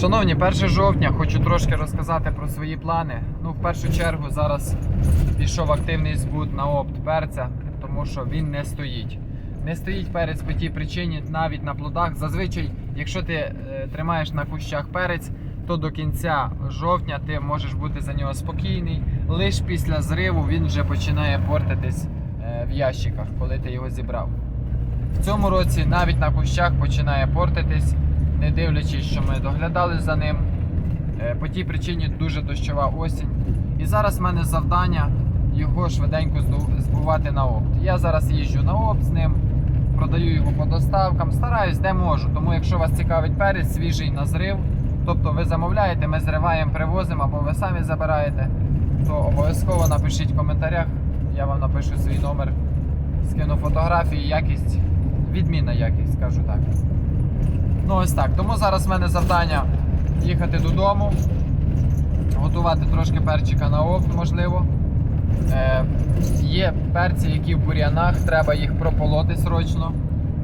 Шановні, 1 жовтня хочу трошки розказати про свої плани. Ну, в першу чергу, зараз пішов активний збут на опт перця, тому що він не стоїть. Не стоїть перець по тій причині, навіть на плодах. Зазвичай, якщо ти е, тримаєш на кущах перець, то до кінця жовтня ти можеш бути за нього спокійний. Лише після зриву він вже починає портитись е, в ящиках, коли ти його зібрав. В цьому році навіть на кущах починає портитись, не дивлячись, що ми доглядали за ним. Е, По тій причині дуже дощова осінь. І зараз в мене завдання його швиденько збувати на опт. Я зараз їжджу на опт з ним, продаю його по доставкам, стараюсь де можу. Тому якщо вас цікавить перець, свіжий на зрив, тобто ви замовляєте, ми зриваємо, привозимо або ви самі забираєте, то обов'язково напишіть в коментарях, я вам напишу свій номер, скину фотографії, якість, відмінна якість, скажу так. Ну ось так. Тому зараз в мене завдання їхати додому, готувати трошки перчика на опт, можливо. Е, є перці, які в бур'янах, треба їх прополоти срочно,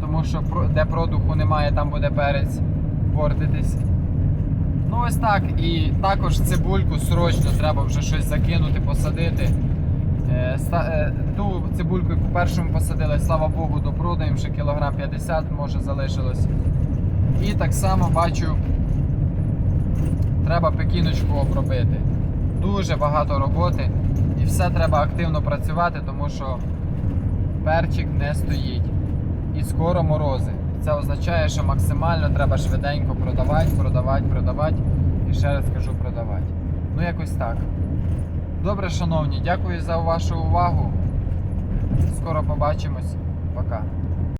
тому що де продуху немає, там буде перець портитись. Ну ось так. І також цибульку срочно треба вже щось закинути, посадити. Е, е, Ту цибульку, яку першому посадили, слава Богу, допродаємо, ще кілограм 50 може залишилось. І так само бачу, треба пекіночку обробити. Дуже багато роботи. І все треба активно працювати, тому що перчик не стоїть. І скоро морози. Це означає, що максимально треба швиденько продавати, продавати, продавати. І ще раз кажу продавати. Ну якось так. Добре, шановні, дякую за вашу увагу. Скоро побачимось. Пока.